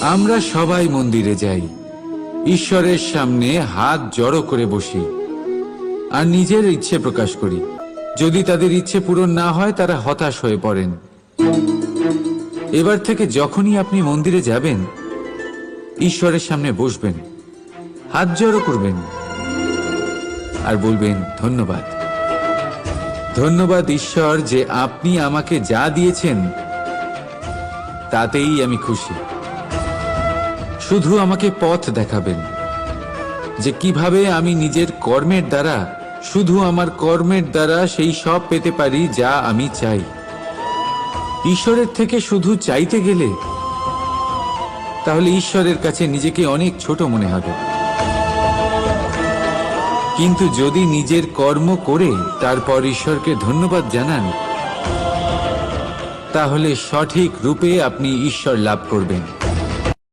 আমরা সবাই মন্দিরে যাই। ঈশ্বরের সামনে হাত জড়ো করে বসি আর নিজের ইচ্ছে প্রকাশ করি। যদি তাদের ইচ্ছে পূরণ না হয়, তারা হতাশ হয়ে পড়েন। এবার থেকে যখনই আপনি মন্দিরে যাবেন, ঈশ্বরের সামনে বসবেন, হাত জড়ো করবেন আর বলবেন, ধন্যবাদ। ধন্যবাদ ঈশ্বর যে আপনি আমাকে যা দিয়েছেন, তাতেই আমি খুশি। শুধু আমাকে পথ দেখাবেন যে কীভাবে আমি নিজের কর্মের দ্বারা, শুধু আমার কর্মের দ্বারা সেই সব পেতে পারি যা আমি চাই। ঈশ্বরের থেকে শুধু চাইতে গেলে তাহলে ঈশ্বরের কাছে নিজেকে অনেক ছোট মনে হবে। কিন্তু যদি নিজের কর্ম করে তারপর ঈশ্বরকে ধন্যবাদ জানান, তাহলে সঠিক রূপে আপনি ঈশ্বর লাভ করবেন।